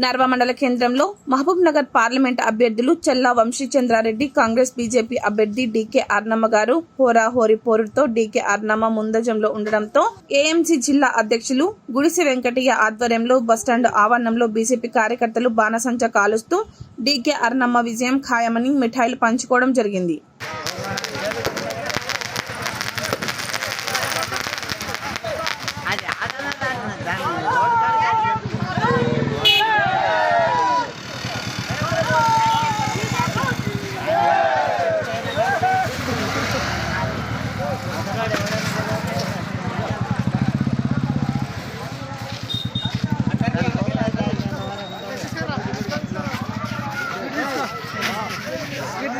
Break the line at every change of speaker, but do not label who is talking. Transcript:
నర్వ మండల కేంద్రంలో మహబూబ్ నగర్ పార్లమెంట్ అభ్యర్థులు చెల్లా వంశీచంద్రారెడ్డి కాంగ్రెస్ బీజేపీ అభ్యర్థి డీకే అర్నమ్మ గారు హోరాహోరి పోరుతో డీకే అర్నమ్మ ముందజంలో ఉండడంతో ఏఎంసీ జిల్లా అధ్యక్షులు గుడిసె వెంకటయ్య ఆధ్వర్యంలో బస్టాండ్ ఆవరణంలో బీజేపీ కార్యకర్తలు బాణసంచ కాలుస్తూ డీకే అర్నమ్మ విజయం ఖాయమని మిఠాయిలు పంచుకోవడం జరిగింది.